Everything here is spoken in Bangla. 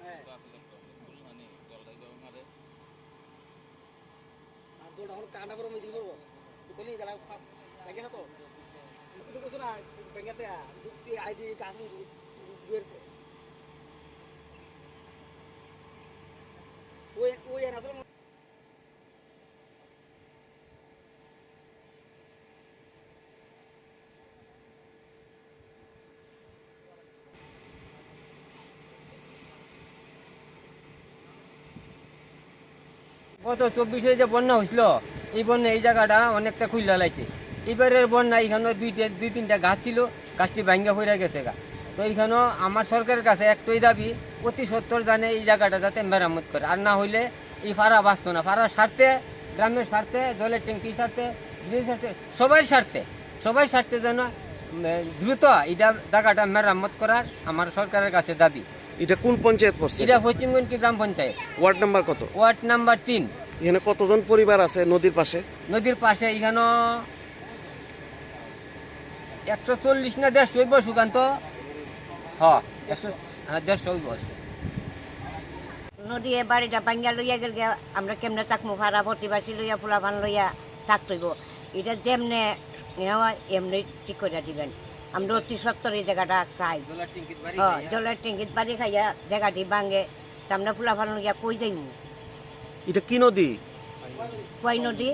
হ্যাঁ। আর দোলটা হল কান্না করে মেদি করব তুই করলি যারা ব্যাংকে তো। তুই করছ না ব্যাংকে আছে আই দিয়ে গাছ বেরছে। গত চব্বিশে যে বন্যা হয়েছিল, এই বন্যা এই জায়গাটা অনেকটা খুললা লাগছে। এবারের বন্যা এখানে দুইটা দুই তিনটা গাছ ছিল, গাছটি ভাঙ্গা হয়ে গেছে গা। তো এইখানেও আমার সরকারের কাছে একটাই দাবি, অতি সত্তর জানে এই জায়গাটা যাতে মেরামত করে, আর না হইলে এই ফাড়া বাঁচত না। ফাড়ার স্বার্থে, গ্রামের স্বার্থে, জলের ট্যাঙ্কির স্বার্থে সবাই স্বার্থে সবাই স্বার্থে যেন দ্রুত এটা জায়গাটা মেরামত করার আমার সরকারের কাছে দাবি। এটা কোন পঞ্চায়েত পড়ছে? এটা পশ্চিমগঞ্জ গ্রাম পঞ্চায়েত। ওয়ার্ড নাম্বার কত? ওয়ার্ড নাম্বার তিন। এখানে কতজন পরিবার আছে নদীর পাশে? নদীর পাশে এখানে একশো চল্লিশ না দেড়শো হইব সুকান্ত? হ একশো হ্যাঁ, দেড়শো হইব নদী বাড়িটা ভাঙ্গা লইয়া গেল আমরা কেমনে চাকমু ভাড়া প্রতিবাসী লইয়া ফুলাফান লইয়া থাকতইব এটা যেমনে নেওয়া এমনি ঠিক করে দিবেন। আমরা অতি সত্তর এই জায়গাটা চাই। হ্যাঁ জলের টিঙ্কিত বাড়ি খাইয়া জায়গাটি ভাঙে তা আমরা ফুলাফান গিয়া কই যাইমু? এটা কি নদী? কই নদী?